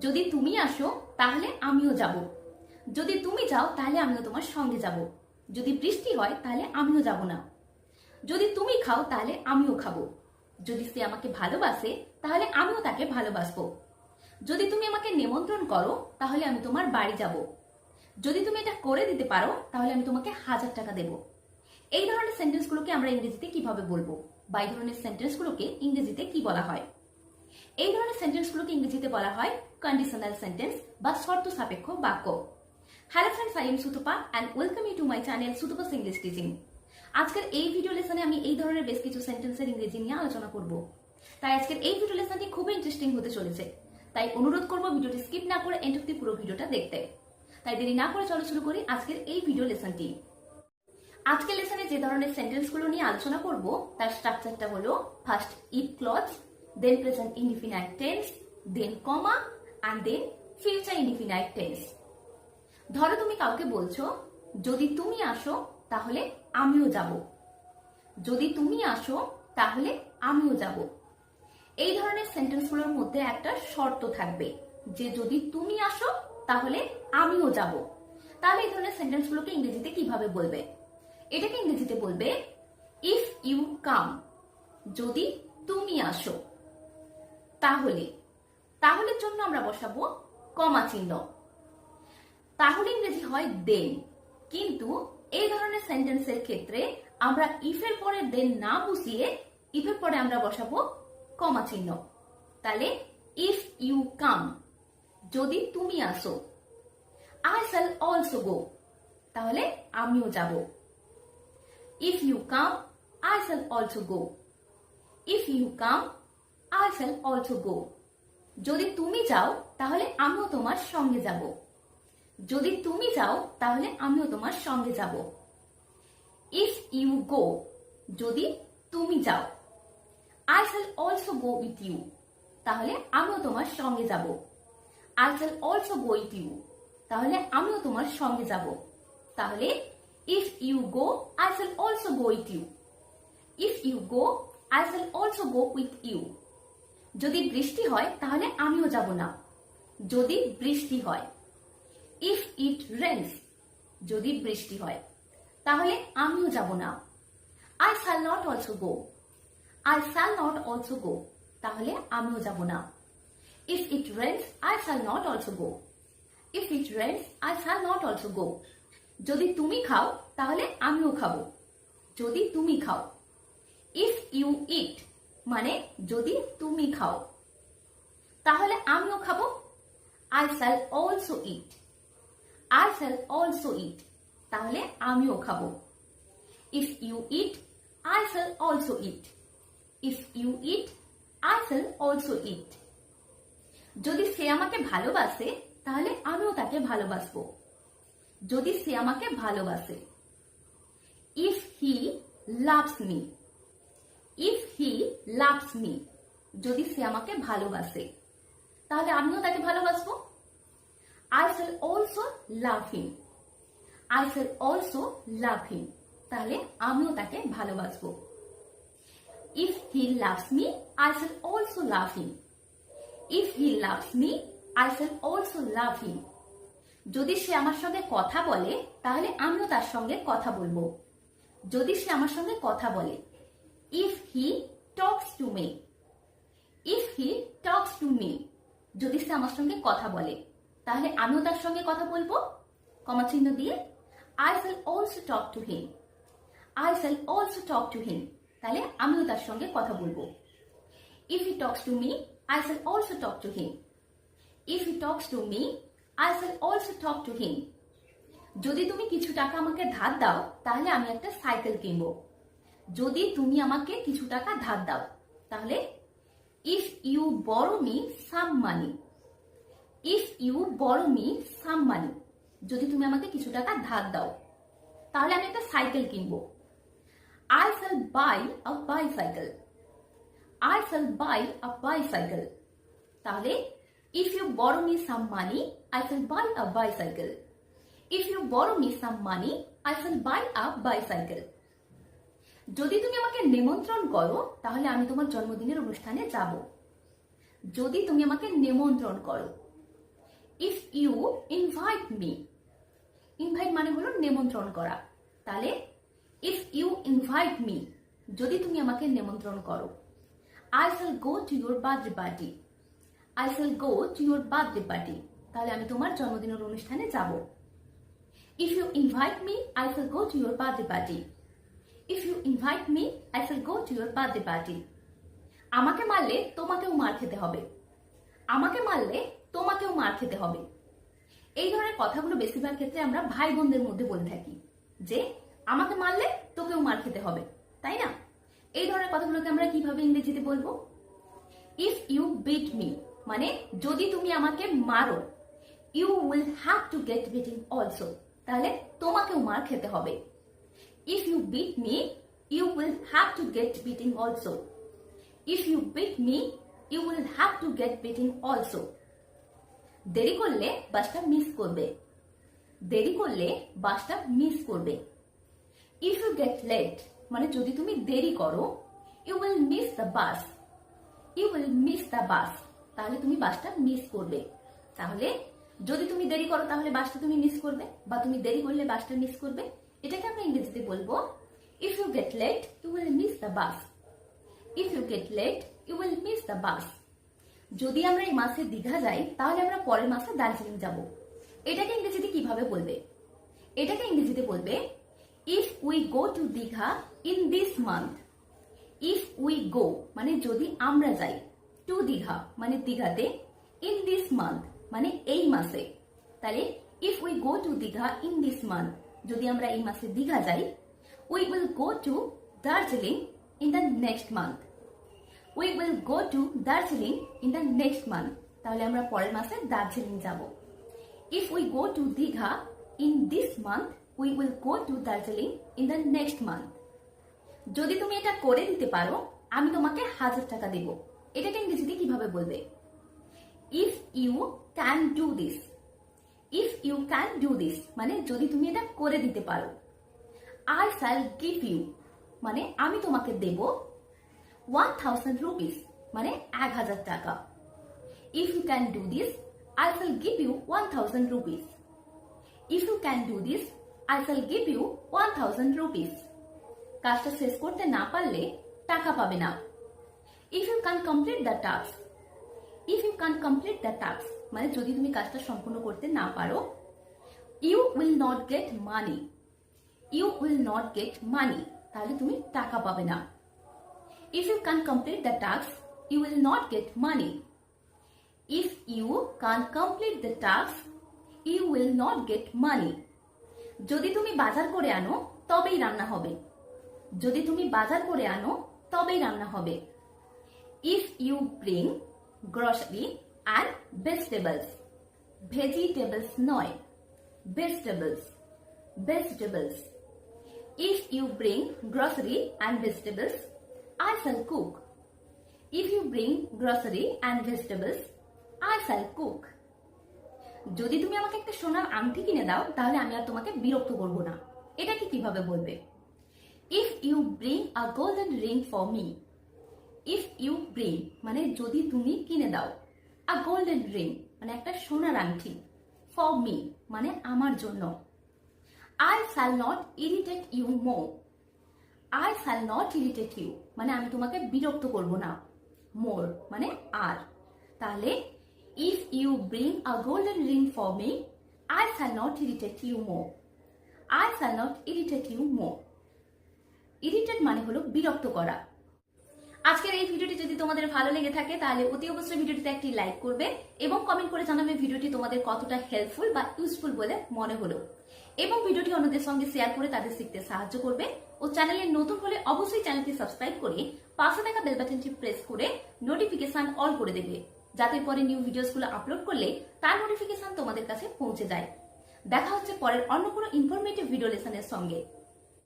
যদি তুমি আসো, তাহলে আমিও যাব। যদি তুমি যাও, তাহলে আমিও তোমার সঙ্গে যাব। যদি বৃষ্টি হয়, তাহলে আমিও যাব না। যদি তুমি খাও, তাহলে আমিও খাব। যদি সে আমাকে ভালোবাসে, তাহলে আমিও তাকে ভালোবাসবো। যদি তুমি আমাকে নিমন্ত্রণ করো, তাহলে আমি তোমার বাড়ি যাব। যদি তুমি এটা করে দিতে পারো, তাহলে আমি তোমাকে হাজার টাকা দেব। এই ধরনের সেন্টেন্সগুলোকে আমরা ইংরেজিতে কীভাবে বলব? বা এই ধরনের সেন্টেন্সগুলোকে ইংরেজিতে কি বলা হয়? এই ধরনের সেন্টেন্সগুলোকে ইংরেজিতে বলা হয় কন্ডিশনাল সেন্টেন্স বা শর্ত সাপেক্ষ বাক্য hello friends I am Sutapa and welcome you to my channel Sutapa's English teaching আজকের এই ভিডিও লেসনে আমি এই ধরনের বেশ কিছু সেন্টেন্সের ইংরেজি নিয়ে আলোচনা করব। তাই আজকের এই ভিডিও লেসনটি খুবই ইন্টারেস্টিং হতে চলেছে। তাই অনুরোধ করব ভিডিওটি স্কিপ না করে এন্ড অব্দি পুরো ভিডিওটা দেখতে। তাই দেরি না করে চলো শুরু করি আজকের এই ভিডিও লেসনটি আজকের লেসনে যে ধরনের সেন্টেন্সগুলো নিয়ে আলোচনা করব, তার স্ট্রাকচারটা হলো first if clause then present indefinite tense then comma and then future indefinite tense ধরো তুমি কাউকে বলছো, যদি তুমি আসো, তাহলে আমিও যাব। যদি তুমি আসো, তাহলে আমিও যাব। এই ধরনের সেন্টেন্সগুলোর মধ্যে একটা শর্ত থাকবে যে, যদি তুমি আসো, তাহলে আমিও যাব। তাহলে এই ধরনের সেন্টেন্সগুলোকে ইংরেজিতে কীভাবে বলবে? এটাকে ইংরেজিতে বলবে ইফ ইউ কাম যদি তুমি আসো, তাহলে তাহলে জন্য আমরা বসাবো কমা চিহ্ন। তাহলে ইংরেজি হয় দেন কিন্তু এই ধরনের সেন্টেন্সের ক্ষেত্রে আমরা ইফের পরে দেন না বসিয়ে ইফের পরে আমরা বসাবো কমা চিহ্ন। তাহলে ইফ ইউ কাম যদি তুমি আসো আই শ্যাল অলসো গো তাহলে আমিও যাব। If you come I shall also go if you come I shall also go যদি তুমি যাও, তাহলে আমিও তোমার সঙ্গে যাব। যদি তুমি যাও, তাহলে আমিও তোমার সঙ্গে যাব। ইফ ইউ গো যদি তুমি যাও। I shall also go with you তাহলে আমিও তোমার সঙ্গে যাব। I shall also go with you তাহলে আমিও তোমার সঙ্গে যাব। তাহলে if you go I shall also go with you if you go I shall also go with you যদি বৃষ্টি হয়, তাহলে আমিও যাব না। যদি বৃষ্টি হয় ইফ ইট রেন্স যদি বৃষ্টি হয়, তাহলে আমিও যাব না। I shall not also go I shall not also go তাহলে আমিও যাব না। If it rains I shall not also go if it rains I shall not also go যদি তুমি খাও, তাহলে আমিও খাব। যদি তুমি খাও। ইফ ইউ ইট মানে যদি তুমি খাও, তাহলে আমিও খাব। I shall also eat I shall also eat তাহলে আমিও খাব। If you eat I shall also eat if you eat I shall also eat যদি সে আমাকে ভালোবাসে, তাহলে আমিও তাকে ভালোবাসবো। যদি সে আমাকে ভালোবাসে। If he loves me if he loves me যদি সে আমাকে ভালোবাসে, তাহলে আমিও তাকে ভালোবাসবো। I shall also love him I shall also love him তাহলে আমিও তাকে ভালোবাসবো। If he loves me I shall also love him if he loves me I shall also love him যদি সে আমার সঙ্গে কথা বলে, তাহলে আমিও তার সঙ্গে কথা বলব। যদি সে আমার সঙ্গে কথা বলে if he talks to me if he talks to me যদি সে আমার সঙ্গে কথা বলে। তাহলে আমিও তার সঙ্গে কথা বলব। কমা চিহ্ন দিয়ে I shall also talk to him I shall also talk to him তাহলে আমিও তার সঙ্গে কথা বলব। If he talks to me I shall also talk to him if he talks to me I shall also talk to him যদি তুমি কিছু টাকা আমাকে ধার দাও, তাহলে আমি একটা সাইকেল কিনবো। যদি তুমি আমাকে কিছু টাকা ধার দাও, তাহলে if you borrow me some money if you borrow me some money যদি তুমি আমাকে কিছু টাকা ধার দাও, তাহলে আমি একটা সাইকেল কিনবো। I shall buy a bicycle I shall buy a bicycle তাহলে if you borrow me some money I shall buy a bicycle if you borrow me some money I shall buy a bicycle যদি তুমি আমাকে নিমন্ত্রণ করো, তাহলে আমি তোমার জন্মদিনের অনুষ্ঠানে যাব। যদি তুমি আমাকে নিমন্ত্রণ করো if you invite me invite মানে হলো নিমন্ত্রণ করা। তাহলে ইফ ইউ ইনভাইট মি যদি তুমি আমাকে নিমন্ত্রণ করো I shall go to your birthday party I shall go to your birthday party তাহলে আমি তোমার জন্মদিনের অনুষ্ঠানে যাব। If you invite me I shall go to your birthday party if you invite me I shall go to your birthday party আমাকে মারলে তোমাকেও মার খেতে হবে। আমাকে মারলে তোমাকেও মার খেতে হবে। এই ধরনের কথাগুলো বেশিরভাগ ক্ষেত্রে আমরা ভাই বোনদের মধ্যে বলে থাকি যে, আমাকে মারলে তোকেও মার খেতে হবে, তাই না? এই ধরনের কথাগুলোকে আমরা কীভাবে ইংরেজিতে বলব? ইফ ইউ বিট মি মানে যদি তুমি আমাকে মারো you will have to get beating also তাহলে তোমাকেও মার খেতে হবে। If you beat me you will have to get beating also if you beat me you will have to get beating also দেরি করলে বাসটা মিস করবে। দেরি করলে বাসটা মিস করবে। ইফ ইউ গেট লেট মানে যদি তুমি দেরি করো you will miss the bus you will miss the bus তাহলে তুমি বাসটা মিস করবে। তাহলে যদি তুমি দেরি করো, তাহলে বাসটা তুমি মিস করবে, বা তুমি দেরি করলে বাসটা মিস করবে। এটাকে আমরা ইংরেজিতে বলব if you get late you will miss the bus if you get late you will miss the bus যদি আমরা এই মাসে দীঘা যাই, তাহলে আমরা পরের মাসে দার্জিলিং যাব। এটাকে ইংরেজিতে কীভাবে বলবে? এটাকে ইংরেজিতে বলবে if we go to Digha in this month if we go মানে যদি আমরা যাই টু দীঘা মানে দীঘাতে ইন দিস মান্থ মানে এই মাসে। তাহলে if we go to Digha in this month যদি আমরা এই মাসে দীঘা যাই we will go to Darjeeling in the next month we will go to Darjeeling in the next month তাহলে আমরা পরের মাসে দার্জিলিং যাব। If we go to Digha in this month we will go to Darjeeling in the next month যদি তুমি এটা করে দিতে পারো, আমি তোমাকে হাজার টাকা দেব। এটাকে ইংরেজিতে কীভাবে বলবে? If you can do this if you can do this মানে যদি তুমি এটা করে দিতে পারো আই শ্যাল গিভ ইউ মানে আমি তোমাকে দেব ওয়ান থাউজেন্ড রুপিস মানে এক হাজার টাকা। If you can do this I shall give you one thousand rupees if you can do this I shall give you one thousand rupees কাজটা শেষ করতে না পারলে টাকা পাবে না। If you can complete the task if you can complete the task মানে যদি তুমি কাজটা সম্পূর্ণ করতে না পারো you will not get money you will not get money তাহলে তুমি টাকা পাবে না। If you can complete the task you will not get money if you can complete the task you will not get money যদি তুমি বাজার করে আনো, তবেই রান্না হবে। যদি তুমি বাজার করে আনো, তবেই রান্না হবে। If you bring grocery and vegetables vegetables নয় vegetables vegetables if you bring grocery and vegetables I shall cook if you bring grocery and vegetables I shall cook যদি তুমি আমাকে একটা সোনার আংটি কিনে দাও, তাহলে আমি আর তোমাকে বিরক্ত করব না। এটাকে কীভাবে বলবে? If you bring a golden ring for me if you bring মানে যদি তুমি কিনে দাও। আ গোল্ডেন রিং মানে একটা সোনার আংটি ফর মি মানে আমার জন্য। I shall not irritate you more I shall not irritate you মানে আমি তোমাকে বিরক্ত করব না। মোর মানে আর। তাহলে if you bring a golden ring for me I shall not irritate you more I shall not irritate you more irritate মানে হলো বিরক্ত করা। আজকের এই ভিডিওটি যদি তোমাদের ভালো লেগে থাকে, তাহলে অতি অবশ্যই ভিডিওটিতে একটি লাইক করবে এবং কমেন্ট করে জানাবে ভিডিওটি তোমাদের কতটা হেল্পফুল বা ইউজফুল বলে মনে হলো। এবং ভিডিওটি অন্যদের সঙ্গে শেয়ার করে তাদের শিখতে সাহায্য করবে। ও চ্যানেলে নতুন হলে অবশ্যই চ্যানেলটি সাবস্ক্রাইব করে পাশে থাকা বেল বাটনটি প্রেস করে নোটিফিকেশন অল করে দেবে, যাতে পরে নিউ ভিডিওসগুলো আপলোড করলে তার নোটিফিকেশন তোমাদের কাছে পৌঁছে যায়। দেখা হচ্ছে পরের অন্য কোনো ইনফরমেটিভ ভিডিও লেসনের সঙ্গে।